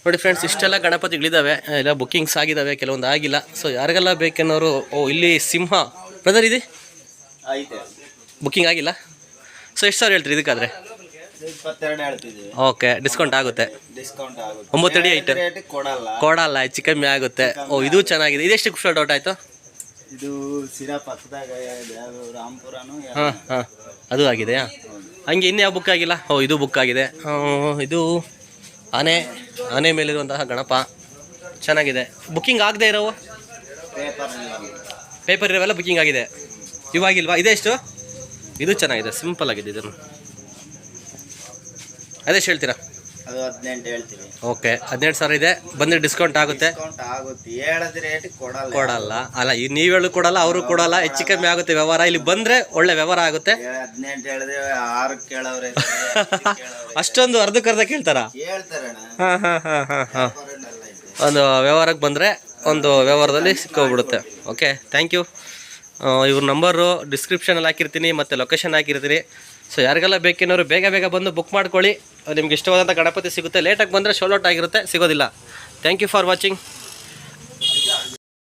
ನೋಡಿ ಫ್ರೆಂಡ್ಸ್ ಇಷ್ಟೆಲ್ಲ ಗಣಪತಿಗಳಿದ್ದಾವೆ ಎಲ್ಲ ಬುಕ್ಕಿಂಗ್ಸ್ ಆಗಿದ್ದಾವೆ ಕೆಲವೊಂದು ಆಗಿಲ್ಲ. ಸೊ ಯಾರಿಗೆಲ್ಲ ಬೇಕೆನ್ನೋರು ಓ ಇಲ್ಲಿ ಸಿಂಹ ಬ್ರದರ್ ಇದೆ? ಬುಕ್ಕಿಂಗ್ ಆಗಿಲ್ಲ? ಸೊ ಎಷ್ಟು ಸಾವಿರ ಹೇಳ್ತೀರಿ ಇದಕ್ಕಾದ್ರೆ? ಇದು ಇಪ್ಪತ್ತೆರಡು ಹೇಳ್ತಿದ್ದೀವಿ. ಓಕೆ ಡಿಸ್ಕೌಂಟ್ ಆಗುತ್ತೆ. ಡಿಸ್ಕೌಂಟ್ ಆಗುತ್ತೆ. ಒಂಬತ್ತು ಅಡಿ ಐತೆ. ರೇಟ್ ಕೊಡಲ್ಲ. ಕೊಡಲ್ಲ ಹೆಚ್ಚು ಕಮ್ಮಿ ಆಗುತ್ತೆ. ಓ ಇದು ಚೆನ್ನಾಗಿದೆ. ಇದೆಷ್ಟು ಶರ್ಟ್ ಔಟ್ ಆಯಿತು? ಇದು ಸಿರಾ ಪಕ್ಕದಾಗ ರಾಮ್ಪುರನು ಹಾಂ ಹಾಂ. ಅದು ಆಗಿದೆಯಾ? ಹಂಗೆ ಇನ್ಯಾವ ಬುಕ್ ಆಗಿಲ್ಲ? ಓ ಇದು ಬುಕ್ ಆಗಿದೆ. ಇದು ಆನೆ ಆನೆ ಮೇಲಿರುವಂತಹ ಗಣಪ. ಚೆನ್ನಾಗಿದೆ. ಬುಕ್ಕಿಂಗ್ ಆಗದೆ ಇರೋವು? ಪೇಪರ್ ಪೇಪರ್ ಇರೋವೆಲ್ಲ ಬುಕ್ಕಿಂಗ್ ಆಗಿದೆ. ಇವಾಗಿಲ್ವಾ? ಇದೆಷ್ಟು ಇದು ಚೆನ್ನಾಗಿದೆ ಸಿಂಪಲ್ ಆಗಿದೆ ಇದನ್ನು. ಅದೆಷ್ಟು ಹೇಳ್ತೀರಾ? ಅದು ಹದಿನೆಂಟು ಹೇಳ್ತೀವಿ. ಓಕೆ ಹದಿನೆಂಟು ಸಾವಿರ ಇದೆ. ಬಂದರೆ ಡಿಸ್ಕೌಂಟ್ ಆಗುತ್ತೆ. ಡಿಸ್ಕೌಂಟ್ ಆಗುತ್ತೆ. ಹೇಳದ ರೇಟ್ ಕೊಡಲ್ಲ. ಕೊಡಲ್ಲ. ಅಲ್ಲ ಈ ನೀವು ಹೇಳು ಕೊಡಲ್ಲ ಅವರು ಕೊಡಲ್ಲ. ಹೆಚ್ಚು ಕಮ್ಮಿ ಆಗುತ್ತೆ ವ್ಯವಹಾರ. ಇಲ್ಲಿ ಬಂದರೆ ಒಳ್ಳೆ ವ್ಯವಹಾರ ಆಗುತ್ತೆ. ಹದಿನೆಂಟು ಹೇಳಿದ್ರೆ ಆರು ಅಷ್ಟೊಂದು ಅರ್ಧಕ್ಕೆ ಅರ್ಧ ಕೇಳ್ತಾರಾ ಹಾಂ ಹಾಂ ಹಾಂ ಹಾಂ ಒಂದು ವ್ಯವಹಾರಕ್ಕೆ ಬಂದರೆ ಒಂದು ವ್ಯವಹಾರದಲ್ಲಿ ಸಿಕ್ಕೋಗ್ಬಿಡುತ್ತೆ. ಓಕೆ ಥ್ಯಾಂಕ್ ಯು ಇವ್ರ ನಂಬರು ಡಿಸ್ಕ್ರಿಪ್ಷನಲ್ಲಿ ಹಾಕಿರ್ತೀನಿ, ಮತ್ತು ಲೊಕೇಶನ್ ಹಾಕಿರ್ತೀನಿ. ಸೊ ಯಾರಿಗೆಲ್ಲ ಬೇಕೇನೋರು ಬೇಗ ಬೇಗ ಬಂದು ಬುಕ್ ಮಾಡ್ಕೊಳ್ಳಿ. ನಿಮ್ಗೆ ಇಷ್ಟವಾದಂಥ ಗಣಪತಿ ಸಿಗುತ್ತೆ. ಲೇಟಾಗಿ ಬಂದರೆ ಶೋಲೌಟ್ ಆಗಿರುತ್ತೆ, ಸಿಗೋದಿಲ್ಲ. Thank you for watching